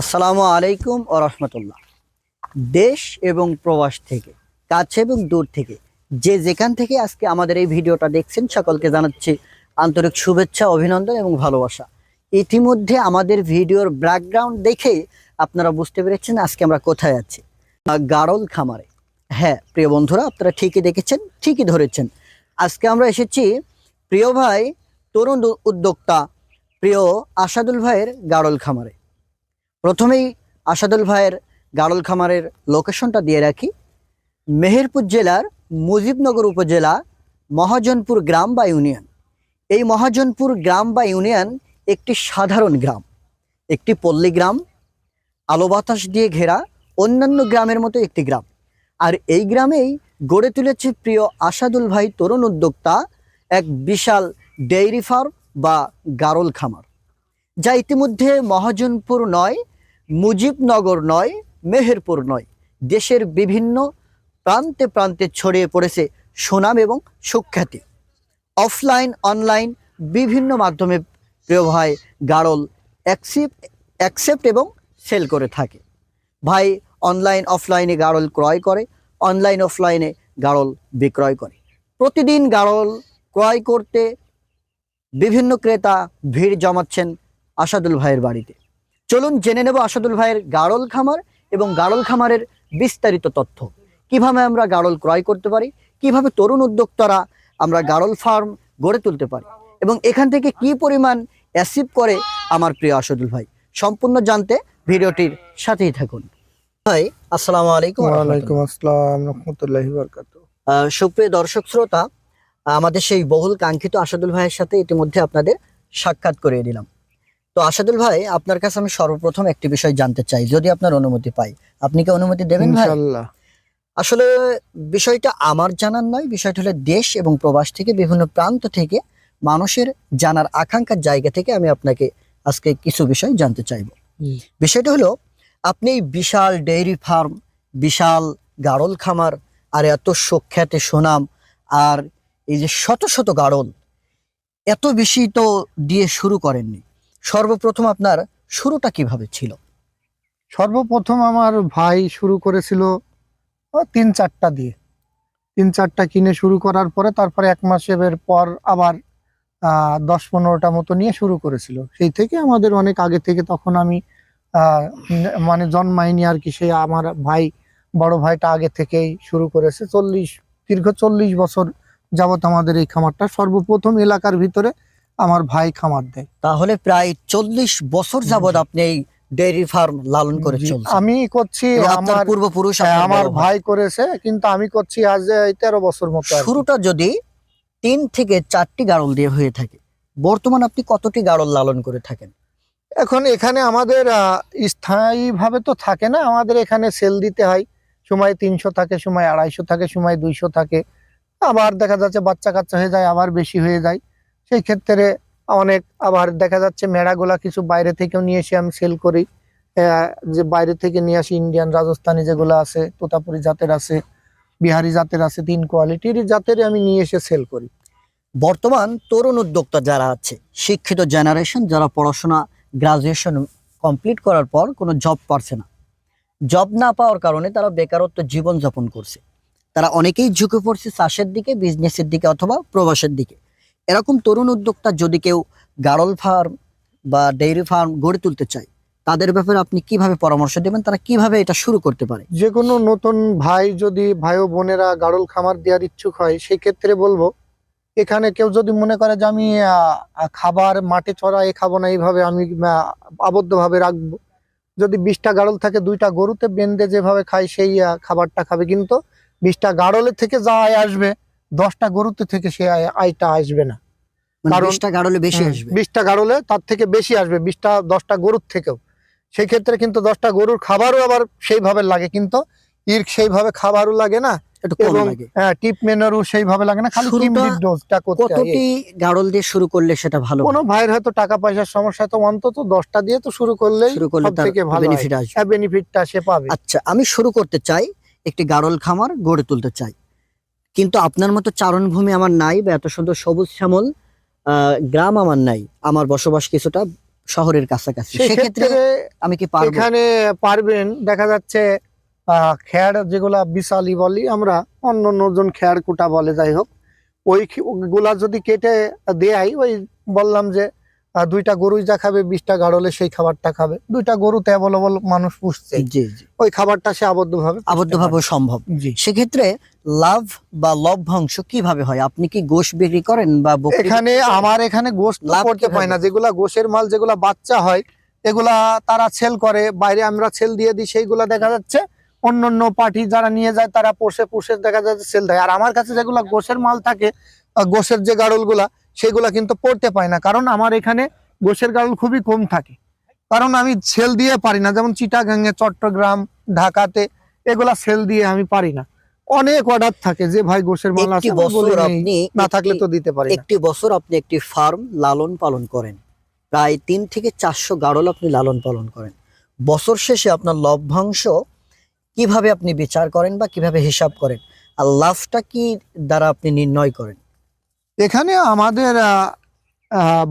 আসসালামু আলাইকুম ও রহমতুল্লাহ। দেশ এবং প্রবাস থেকে, কাছে এবং দূর থেকে, যে যেখান থেকে আজকে আমাদের এই ভিডিওটা দেখছেন, সকলকে জানাচ্ছি আন্তরিক শুভেচ্ছা, অভিনন্দন এবং ভালোবাসা। ইতিমধ্যে আমাদের ভিডিওর ব্যাকগ্রাউন্ড দেখে আপনারা বুঝতে পেরেছেন আজকে আমরা কোথায় আছি। গাড়ল খামারে। হ্যাঁ প্রিয় বন্ধুরা, আপনারা ঠিকই দেখেছেন, ঠিকই ধরেছেন। আজকে আমরা এসেছি প্রিয় ভাই, তরুণ উদ্যোক্তা, প্রিয় আসাদুল ভাইয়ের গাড়ল খামারে। প্রথমেই আসাদুল ভাইয়ের গাড়ল খামারের লোকেশনটা দিয়ে রাখি। মেহেরপুর জেলার মুজিবনগর উপজেলা মহাজনপুর গ্রাম বা ইউনিয়ন। এই মহাজনপুর গ্রাম বা ইউনিয়ন একটি সাধারণ গ্রাম। একটি পল্লী গ্রাম, আলো বাতাস দিয়ে ঘেরা অন্যান্য গ্রামের মতো একটি গ্রাম। আর এই গ্রামেই গড়ে তুলেছে প্রিয় আসাদুল ভাই তরুণ উদ্যোক্তা এক বিশাল ডেইরি ফার্ম বা গারল খামার। যা ইতিমধ্যে মহাজনপুর নয় মুজিবনগর নয়, মেহেরপুর নয়। দেশের বিভিন্ন প্রান্তে প্রান্তে ছড়িয়ে পড়েছে সুনাম এবং সুখ্যাতি। অফলাইন, অনলাইন বিভিন্ন মাধ্যমে প্রিয় ভাই গাড়ল অ্যাকসেপ্ট অ্যাকসেপ্ট এবং সেল করে থাকে। ভাই অনলাইন, অফলাইনে গাড়ল ক্রয় করে, অনলাইন, অফলাইনে গাড়ল বিক্রয় করে। প্রতিদিন গাড়ল ক্রয় করতে বিভিন্ন ক্রেতা ভিড় জমাচ্ছেন আসাদুল ভাইয়ের বাড়িতে। চলুন জেনে নেব আসাদুল ভাইয়ের গাড়ল খামার এবং গাড়ল খামারের বিস্তারিত তথ্য। কীভাবে আমরা গাড়ল ক্রয় করতে পারি? কীভাবে তরুণ উদ্যোক্তারা আমরা গাড়ল ফার্ম গড়ে তুলতে পারি? এবং এখান থেকে কি পরিমাণ অ্যাসিভ করে আমার প্রিয় আসাদুল ভাই? সম্পূর্ণ জানতে ভিডিওটির সাথেই থাকুন। ভাই আসসালামু আলাইকুম ওয়ালাইকুম আসসালাম রহমতুল্লাহি বরকাত সুপ্রিয় দর্শক শ্রোতা আমাদের সেই বহুল কাঙ্ক্ষিত আসাদুল ভাইয়ের সাথে ইতিমধ্যে আপনাদের সাক্ষাৎ করিয়ে দিলাম। তো আসাদুল ভাই আপনার কাছে আমি সর্বপ্রথম একটি বিষয় জানতে চাই যদি আপনার অনুমতি পাই। আপনি কি অনুমতি দেবেন ভাই? আসলে বিষয়টা আমার জানার নয় বিষয়টা হলো দেশ এবং প্রবাস থেকে বিভিন্ন প্রান্ত থেকে মানুষের জানার আকাঙ্ক্ষার জায়গা থেকে আমি আপনাকে আজকে কিছু বিষয় জানতে চাইব। বিষয়টা হলো আপনি এই বিশাল ডেইরি ফার্ম বিশাল গাড়ল খামার আর এত সুখ্যাতি সুনাম আর এই যে শত শত গাড়ল এত বেশি তো দিয়ে শুরু করেননি। সর্বপ্রথম আপনার শুরুটা কীভাবে ছিল? সর্বপ্রথম আমার ভাই শুরু করেছিল তিন চারটা দিয়ে। তিন চারটা কিনে শুরু করার পরে তারপরে এক মাসের পর আবার দশ পনেরোটা মতো নিয়ে শুরু করেছিল। সেই থেকে আমাদের অনেক আগে থেকে তখন আমি মানে জন্মাইনি আর কি সে আমার ভাই, বড় ভাইটা আগে থেকেই শুরু করেছে। চল্লিশ, দীর্ঘ চল্লিশ বছর যাবত আমাদের এই খামারটা সর্বপ্রথম এলাকার ভিতরে আমার ভাই খামার দেয়। তাহলে প্রায় চল্লিশ বছর যাবত আপনি এই ডেইরি ফার্ম লালন করে আমি করছি আমার পূর্বপুরুষ হ্যাঁ, আমার ভাই। করেছে কিন্তু আমি করছি আজ এই তেরো বছর মতো শুরুটা যদি তিন থেকে চারটি গাড়ল দিয়ে হয়ে থাকে বর্তমান আপনি কতটি গাড়ল লালন করে থাকেন? এখন এখানে আমাদের স্থায়ী ভাবে তো থাকে না আমাদের এখানে সেল দিতে হয়। সময় তিনশো থাকে সময় আড়াইশো থাকে সময় দুইশো থাকে। আবার দেখা যাচ্ছে বাচ্চা কাচ্চা হয়ে যায় আবার বেশি হয়ে যায়। সেই ক্ষেত্রে অনেক আবার দেখা যাচ্ছে মেড়াগুলা কিছু বাইরে থেকেও নিয়ে এসে আমি সেল করি। যে বাইরে থেকে নিয়ে আসি ইন্ডিয়ান রাজস্থানি যেগুলো আছে, তোতাপুরি জাতের আছে, বিহারি জাতের আছে, তিন কোয়ালিটির জাতের আমি নিয়ে এসে সেল করি। বর্তমান তরুণ উদ্যোক্তা যারা আছে, শিক্ষিত জেনারেশন যারা পড়াশোনা গ্রাজুয়েশন কমপ্লিট করার পর কোনো জব পারছে না। জব না পাওয়ার কারণে তারা বেকারত্ব জীবন যাপন করছে। তারা অনেকেই ঝুঁকে পড়ছে চাষের দিকে বিজনেসের দিকে অথবা প্রবাসের দিকে। এরকম তরুণ উদ্যোক্তা যদি কেউ গাড়ল ফার্ম বা ডেইরি ফার্ম গড়ে তুলতে চায়, তাদের ব্যাপারে আপনি কীভাবে পরামর্শ দেবেন? তারা কীভাবে এটা শুরু করতে পারে? যে কোনো নতুন ভাই যদি ভাই ও বোনেরা গাড়ল খামার দেওয়ার ইচ্ছুক হয়, সেই ক্ষেত্রে বলব, এখানে কেউ যদি মনে করে যে আমি খাবার মাঠে চড়া এ খাব না, এইভাবে আমি আবদ্ধভাবে রাখব। যদি বিশটা গাড়ল থাকে, দুইটা গরুতে বেঁধে যেভাবে খায়, সেই খাবারটা খাবে। কিন্তু বিশটা গাড়লের থেকে যা আয় আসবে দশটা গরুতে থেকে সে আয়- আয়টা আসবে না। মানে বিশটা গাড়লে বেশি হুম, আসবে। বিশটা গাড়লে তার থেকে বেশি আসবে বিশটা দশটা গরুর থেকেও। সেই ক্ষেত্রে কিন্তু দশটা গরুর খাবারও আবার সেইভাবে লাগে কিন্তু ইর সেইভাবে খাবারও লাগে না হ্যাঁ, টিপ মেনারও সেইভাবে লাগে না খালি শুরুটা ডোজটা করতে কতটি গাড়ল দিয়ে শুরু করলে সেটা ভালো কোনো ভাইয়ের হয়তো টাকা পয়সার সমস্যা তো অন্তত দশটা দিয়ে তো শুরু করলেই শুরু করলে থেকে ভালো বেনিফিট আসবে। হ্যাঁ বেনিফিটটা সে পাবে। আচ্ছা আমি শুরু করতে চাই একটি গাড়ল খামার গড়ে তুলতে চাই। কিন্তু আপনার মতো চারণভূমি আমার নাই বা এত সুন্দর সবুজ শ্যামল গ্রাম আমার নাই। আমার বসবাস কিছুটা শহরের কাছাকাছি। সেক্ষেত্রে আমি কি পারব? এখানে পারবেন দেখা যাচ্ছে আহ, খ্যার যেগুলা বিশালি বলি আমরা অন্য অন্যজন খ্যার কুটা বলে যাই হোক ওই গুলা যদি কেটে দেয় ওই বললাম যে আহ, দুইটা গরুই যা খাবে বিশটা গাড়লে সেই খাবারটা খাবে। দুইটা গরুতে অ্যাভেলেবল মানুষ পুষছে ওই খাবারটা সে আবদ্ধভাবে আবদ্ধভাবে। সম্ভব। সেক্ষেত্রে লাভ বা লভ্যাংশ কীভাবে হয়? আপনি কি গোশ বিক্রি করেন বা এখানে আমার এখানে গোস্ত লাভ করতে পায় না। যেগুলা গোশের মাল যেগুলা বাচ্চা হয় এগুলা তারা সেল করে। বাইরে আমরা সেল দিয়ে দিই সেইগুলা দেখা যাচ্ছে। অন্য অন্য পার্টি যারা নিয়ে যায় তারা পোষে পুষে দেখা যাচ্ছে সেল দেয়। আর আমার কাছে যেগুলা গোশের মাল থাকে গোশের যে গাড়লগুলা সেগুলা কিন্তু পড়তে পায় না। কারণ আমার এখানে গোশের গাড়ল খুবই কম থাকে। কারণ আমি সেল দিয়ে পারি না। যেমন চিটাগাঙ্গে চট্টগ্রাম ঢাকাতে এগুলা সেল দিয়ে আমি পারি না। অনেক অর্ডার থাকে যে ভাই গোসের মাল আছে বছর আপনি না থাকলে তো দিতে পারি একটি বছর আপনি একটি ফার্ম লালন পালন করেন। প্রায় তিন থেকে চারশো গাড়ল আপনি লালন পালন করেন। বছর শেষে আপনার লভ্যাংশ কীভাবে আপনি বিচার করেন বা কীভাবে হিসাব করেন? আর লাভটা কি দ্বারা আপনি নির্ণয় করেন? এখানে আমাদের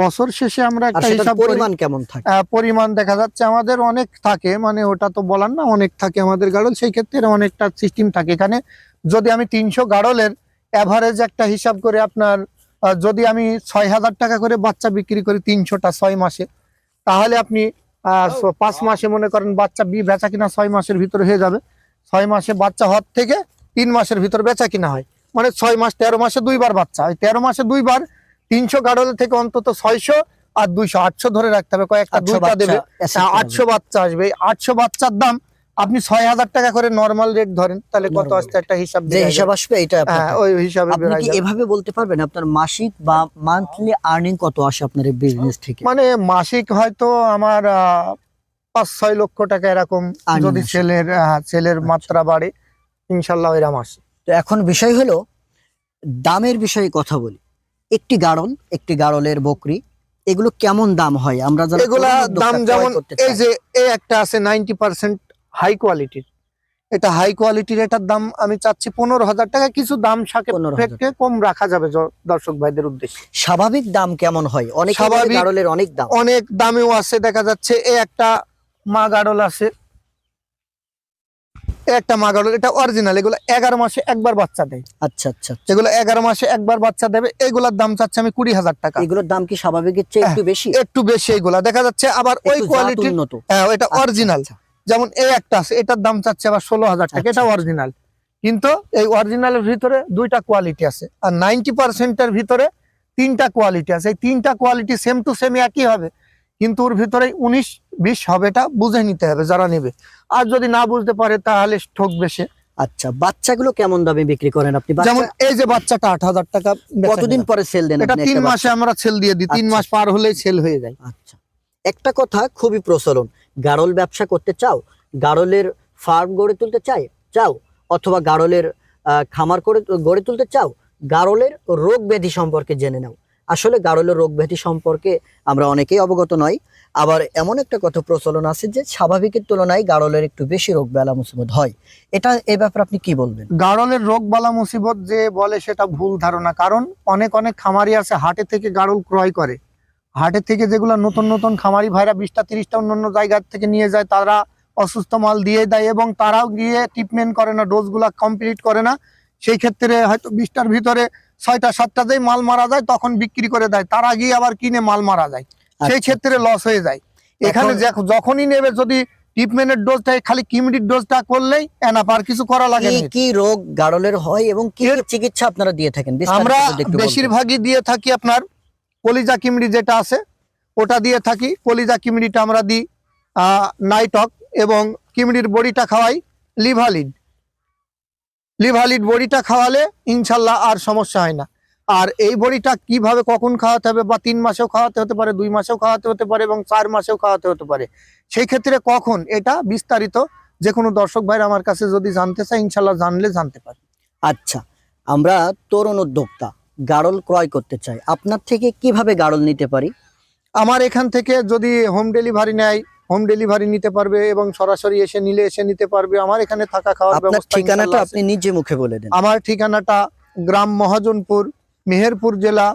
বছর শেষে আমরা একটা হিসাব পরিমাণ কেমন থাকে? আহ, পরিমাণ দেখা যাচ্ছে আমাদের অনেক থাকে মানে ওটা তো বলার না অনেক থাকে আমাদের গাড়ল সেই ক্ষেত্রে অনেকটা সিস্টেম থাকে। এখানে যদি আমি তিনশো গাড়লের অ্যাভারেজ একটা হিসাব করে আপনার যদি আমি ছয় হাজার টাকা করে বাচ্চা বিক্রি করি তিনশোটা ছয় মাসে তাহলে আপনি আহ, পাঁচ মাসে মনে করেন বাচ্চা বি বেচা কিনা ছয় মাসের ভিতরে হয়ে যাবে। ছয় মাসে বাচ্চা হওয়ার থেকে তিন মাসের ভিতর বেচা কিনা হয়। মানে ছয় মাস তেরো মাসে দুইবার বাচ্চা। হয় তেরো মাসে দুইবার তিনশো গাড়ল থেকে অন্তত ছয়শো আর দুইশো আটশো ধরে রাখতে হবে। কয়েকটা দুইটা দেবে। আটশো বাচ্চা আসবে। আটশো বাচ্চার দাম আপনি ছয় হাজার টাকা করে নর্মাল রেট ধরেন তাহলে কত আসতে একটা হিসাব যে হিসাব আসবে এটা হ্যাঁ ওই হিসাবে আপনি কি এভাবে বলতে পারবেন? আপনার মাসিক বা মান্থলি আর্নিং কত আসে আপনার এই বিজনেস থেকে? মানে মাসিক হয়তো আমার পাঁচ ছয় লক্ষ টাকা এরকম। যদি আসে। সেলের সেলের মাত্রা বাড়ে ইনশাল্লাহ এরকম আসে। তো এখন বিষয় হলো দামের বিষয়ে কথা বলি। একটি গাড়ল একটি গাড়লের বকরি এগুলো কেমন দাম হয়? আমরা এগুলা দাম যেমন এই যে এই একটা আছে নাইনটি পার্সেন্ট হাই কোয়ালিটির। এটা হাই কোয়ালিটির এটার দাম আমি চাচ্ছি পনেরো হাজার টাকা। কিছু দাম 15,000 সাপেক্ষে কম রাখা যাবে দর্শক ভাইদের উদ্দেশ্যে। স্বাভাবিক দাম কেমন হয়? অনেক স্বাভাবিক- অনেক দাম। অনেক দামেও আছে। দেখা যাচ্ছে এ একটা মা গাড়ল আছে। একটা মা গাড়ল এটা অরিজিনাল এগুলো এগারো মাসে একবার বাচ্চা দেয়। আচ্ছা আচ্ছা যেগুলো এগারো মাসে একবার বাচ্চা দেবে এগুলোর দাম চাচ্ছে আমি কুড়ি হাজার টাকা। এগুলোর দাম কি স্বাভাবিকের চেয়ে একটু বেশি? একটু বেশি এগুলা। দেখা যাচ্ছে আবার ওই কোয়ালিটির হ্যাঁ এটা আচ্ছা, অরিজিনাল আচ্ছা। যেমন এই একটা আছে এটার দাম চাচ্ছে আবার ষোলো হাজার টাকা আচ্ছা, এটা আচ্ছা। অরিজিনাল কিন্তু এই অরিজিনালের ভিতরে দুইটা কোয়ালিটি আছে আর নাইনটি পার্সেন্টের ভিতরে তিনটা কোয়ালিটি আছে। এই তিনটা কোয়ালিটি সেম টু সেম একই হবে কিন্তু ওর ভিতরে উনিশ বিশ হবে এটা বুঝে নিতে হবে যারা নেবে। আর যদি না বুঝতে পারে তাহলে ঠকবে সে। আচ্ছা বাচ্চাগুলো কেমন দামে বিক্রি করেন আপনি? যেমন এই যে বাচ্চাটা আট হাজার টাকা কতদিন পরে সেল দেন এটা তিন মাসে আমরা সেল দিয়ে দিই তিন আচ্ছা। মাস পার হলেই সেল হয়ে যায়। আচ্ছা। একটা কথা খুবই প্রচলন। গাড়ল ব্যবসা করতে চাও গাড়লের ফার্ম গড়ে তুলতে চাই চাও? অথবা গাড়লের খামার করে গড়ে তুলতে চাও গাড়লের রোগ ব্যাধি সম্পর্কে জেনে নাও। আসলে গাড়লের রোগ ব্যাধি সম্পর্কে আমরা অনেকেই অবগত নই। আবার এমন একটা কথা প্রচলন আছে যে স্বাভাবিকের তুলনায় গাড়লের একটু বেশি রোগ বেলা মুসিবত হয়। এটা এ ব্যাপারে আপনি কি বলবেন? গাড়লের রোগ বালা মুসিবত যে বলে সেটা ভুল ধারণা, কারণ অনেক অনেক খামারি আছে হাটে থেকে গাড়ল ক্রয় করে। হাটের থেকে যেগুলো নতুন নতুন খামারি ভাইরা বিশটা, তিরিশটা অন্যান্য জায়গার থেকে নিয়ে যায়, তারা অসুস্থ মাল দিয়ে দেয় এবং তারাও গিয়ে ট্রিটমেন্ট করে না ডোজগুলা কমপ্লিট করে না। সেই ক্ষেত্রে হয়তো বিশটার ভিতরে ছয়টা সাতটা যেই মাল মারা যায় তখন বিক্রি করে দেয়। তার গিয়ে আবার কিনে মাল মারা যায়। সেই আচ্ছা, ক্ষেত্রে লস হয়ে যায়। এখানে যখনই নেবে যদি ট্রিটমেন্টের ডোজটা খালি কিমিডির ডোজটা করলেই এনাফ আর কিছু করা লাগে কি না। কি রোগ গাড়লের হয় এবং কি চিকিৎসা আপনারা দিয়ে থাকেন? আমরা। বেশিরভাগই দিয়ে থাকি আপনার কলিজা কিমড়ি যেটা আছে ওটা দিয়ে থাকি। কলিজা কিমড়িটা আমরা দিই নাইটক এবং কিমড়ির বড়িটা খাওয়াই লিভালিড লিভালিড বড়িটা খাওয়ালে ইনশাল্লাহ আর সমস্যা হয় না। আর এই বড়িটা কীভাবে কখন খাওয়াতে হবে বা তিন মাসেও খাওয়াতে হতে পারে দুই মাসেও খাওয়াতে হতে পারে এবং চার মাসেও খাওয়াতে হতে পারে সেই ক্ষেত্রে কখন এটা বিস্তারিত যে কোনো দর্শক ভাইরা আমার কাছে যদি জানতে চায় ইনশাল্লাহ জানলে জানতে পারে। আচ্ছা আমরা তরুণ উদ্যোক্তা গাড়ল ক্রয় করতে চাই। আপনার থেকে কীভাবে গাড়ল নিতে পারি? আমার এখান থেকে যদি হোম ডেলিভারি নেয় হোম ডেলিভারি নিতে পারবে এবং সরাসরি এসে নিলে এসে নিতে পারবে। আমার এখানে থাকা খাওয়ার ব্যবস্থা ঠিকানাটা আপনি নিজে মুখে বলে দেন। আমার ঠিকানাটা গ্রাম মহাজনপুর মেহেরপুর জেলা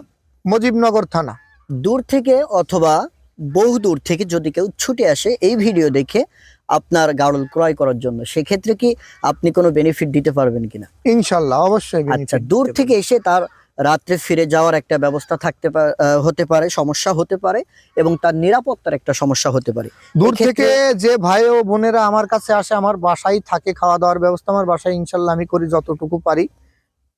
মুজিবনগর থানা। দূর থেকে অথবা বহু দূর থেকে যদি কেউ ছুটে আসে এই ভিডিও দেখে আপনার গাড়ল ক্রয় করার জন্য সেক্ষেত্রে কি আপনি কোনো বেনিফিট দিতে পারবেন কিনা? ইনশাল্লাহ অবশ্যই আচ্ছা দূর থেকে এসে তার রাত্রে ফিরে যাওয়ার একটা ব্যবস্থা থাকতে হতে পারে সমস্যা হতে পারে এবং তার নিরাপত্তার একটা সমস্যা হতে পারে। দূর থেকে যে ভাই ও বোনেরা আমার কাছে আসে আমার বাসায় থাকে খাওয়া দাওয়ার ব্যবস্থা আমার বাসায় ইনশাল্লাহ আমি করি যতটুকু পারি।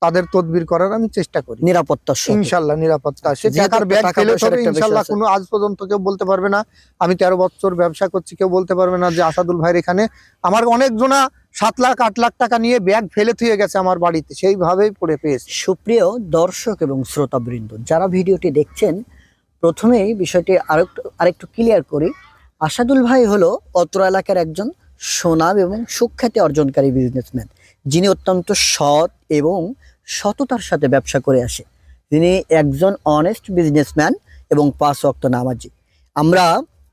তাদের তদবির করার আমি চেষ্টা করি। নিরাপত্তা ইনশাল্লাহ নিরাপত্তা সে টাকার ব্যাগ ফেলে তবে ইনশাল্লাহ কোনো আজ পর্যন্ত কেউ বলতে পারবে না। আমি তেরো বছর ব্যবসা করছি কেউ বলতে পারবে না যে আসাদুল ভাইয়ের এখানে। আমার অনেক জনা সাত লাখ, আট লাখ টাকা নিয়ে ব্যাগ ফেলে থুয়ে গেছে আমার বাড়িতে। সেইভাবেই পড়ে পেয়েছে। সুপ্রিয় দর্শক এবং শ্রোতাবৃন্দ, যারা ভিডিওটি দেখছেন, প্রথমেই বিষয়টি আরেকটু আরেকটু ক্লিয়ার করি। আসাদুল ভাই হলো অত্র এলাকার একজন সুনাম এবং সুখ্যাতি অর্জনকারী বিজনেসম্যান যিনি অত্যন্ত সৎ এবং সততার সাথে ব্যবসা করে আসে। তিনি একজন অনেস্ট বিজনেসম্যান এবং পাঁচ অক্ত নামাজি। আমরা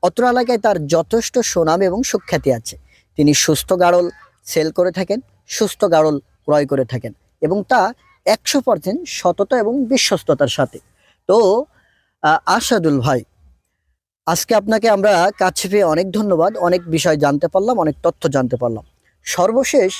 অত্র এলাকায় তার যথেষ্ট সুনাম এবং সুখ্যাতি আছে। তিনি সুস্থ গাড়ল সেল করে থাকেন, সুস্থ গাড়ল ক্রয় করে থাকেন এবং তা একশো পার্সেন্ট সততা এবং বিশ্বস্ততার সাথে। তো আশাদুল ভাই, আজকে আপনাকে আমরা কাছে পেয়ে অনেক ধন্যবাদ, অনেক বিষয় জানতে পারলাম, অনেক তথ্য জানতে পারলাম। সর্বশেষ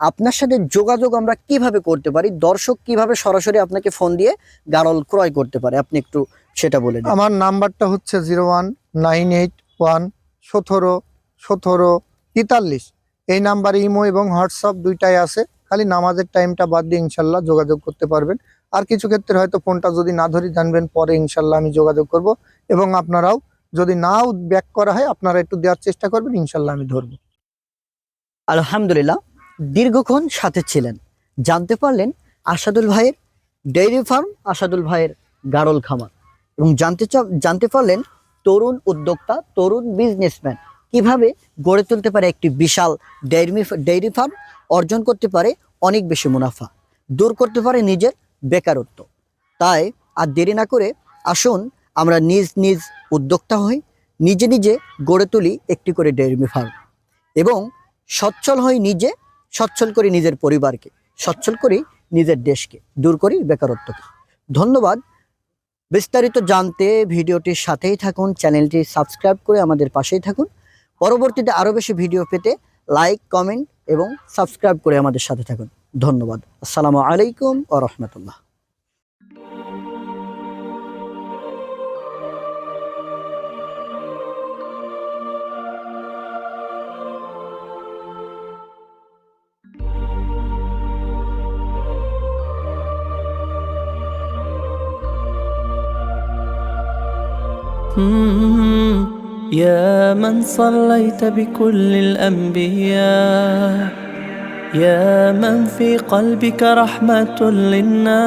আপনার সাথে যোগাযোগ আমরা কীভাবে করতে পারি, দর্শক কীভাবে সরাসরি আপনাকে ফোন দিয়ে গাড়ল ক্রয় করতে পারে, আপনি একটু সেটা বলে আমার নাম্বারটা হচ্ছে zero one nine eight one সতেরো সতেরো তেতাল্লিশ। এই নাম্বারে ইমো এবং হোয়াটসঅ্যাপ দুইটাই আছে। খালি নামাজের টাইমটা বাদ দিয়ে ইনশাল্লাহ যোগাযোগ করতে পারবেন। আর কিছু ক্ষেত্রে হয়তো ফোনটা যদি না ধরি জানবেন, পরে ইনশাল্লাহ আমি যোগাযোগ করব এবং আপনারাও যদি নাও ব্যাক করা হয়, আপনারা একটু দেওয়ার চেষ্টা করবেন, ইনশাল্লাহ আমি ধরবো। আলহামদুলিল্লাহ, দীর্ঘক্ষণ সাথে ছিলেন। জানতে পারলেন আসাদুল ভাইয়ের ডেইরি ফার্ম, আসাদুল ভাইয়ের গাড়ল খামার। এবং জানতে জানতে পারলেন তরুণ উদ্যোক্তা, তরুণ বিজনেসম্যান কীভাবে গড়ে তুলতে পারে একটি বিশাল ডেইরি ডেইরি ফার্ম অর্জন করতে পারে অনেক বেশি মুনাফা, দূর করতে পারে নিজের বেকারত্ব। তাই আর দেরি না করে আসুন আমরা নিজ নিজ উদ্যোক্তা হই, নিজে নিজে গড়ে তুলি একটি করে ডেইরি ফার্ম এবং সচ্ছল হই নিজে, সচ্ছল করি নিজের পরিবারকে, সচ্ছল করি নিজের দেশকে, দূর করি বেকারত্বকে। ধন্যবাদ। বিস্তারিত জানতে ভিডিওটির সাথেই থাকুন, চ্যানেলটি সাবস্ক্রাইব করে আমাদের পাশেই থাকুন। পরবর্তীতে আরও বেশি ভিডিও পেতে লাইক কমেন্ট এবং সাবস্ক্রাইব করে আমাদের সাথে থাকুন ধন্যবাদ আসসালামু আলাইকুম ও রহমতুল্লাহ مم. يا من صليت بكل الأنبياء يا من في قلبك رحمة للناس